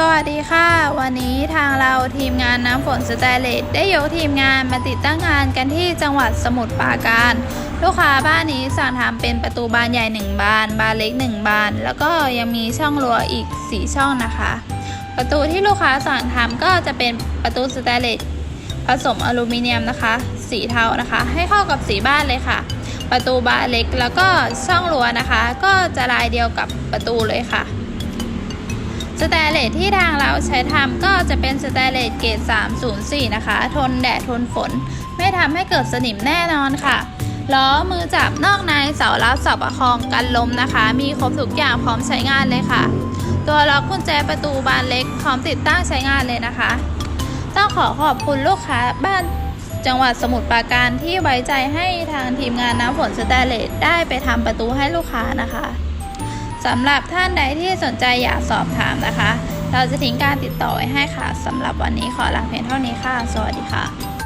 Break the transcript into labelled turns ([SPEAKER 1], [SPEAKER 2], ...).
[SPEAKER 1] สวัสดีค่ะ วันนี้ทางเราทีมงานน้ำฝนสแตเลสได้ยกทีมงานมาติดตั้งงานกันที่จังหวัดสมุทรปราการ ลูกค้าบ้านนี้สั่งทำเป็นประตูบานใหญ่ 1 บาน บานเล็ก 1 บาน แล้วก็ยังมีช่องรั้วอีก 4 ช่องนะคะ ประตูที่ลูกค้าสั่งทำก็จะเป็นประตูสแตเลสผสมอลูมิเนียมนะคะ สีเทานะคะ ให้เข้ากับสีบ้านเลยค่ะ ประตูบานเล็กแล้วก็ช่องรั้วนะคะ ก็จะลายเดียวกับประตูเลยค่ะ สแตนเลสที่ทางเราใช้ทำก็จะเป็นสแตนเลสเกรด304 นะคะ ทนแดดทนฝน ไม่ทำให้เกิดสนิมแน่นอนค่ะล้อมือจับนอกในเสารับเสาประคองกันลมนะคะ มีครบทุกอย่างพร้อมใช้งานเลยค่ะ ตัวล็อกกุญแจประตูบานเล็กพร้อมติดตั้งใช้งานเลยนะคะ ต้องขอขอบคุณลูกค้าบ้านจังหวัดสมุทรปราการที่ไว้ใจให้ทางทีมงานน้ำฝนสแตเลสได้ไปทำประตูให้ลูกค้านะคะ สำหรับท่านใดที่สนใจอยากสอบถามนะคะ เราจะทิ้งการติดต่อไว้ให้ค่ะสำหรับวันนี้ขอลาเพียงเท่านี้ค่ะ สวัสดีค่ะ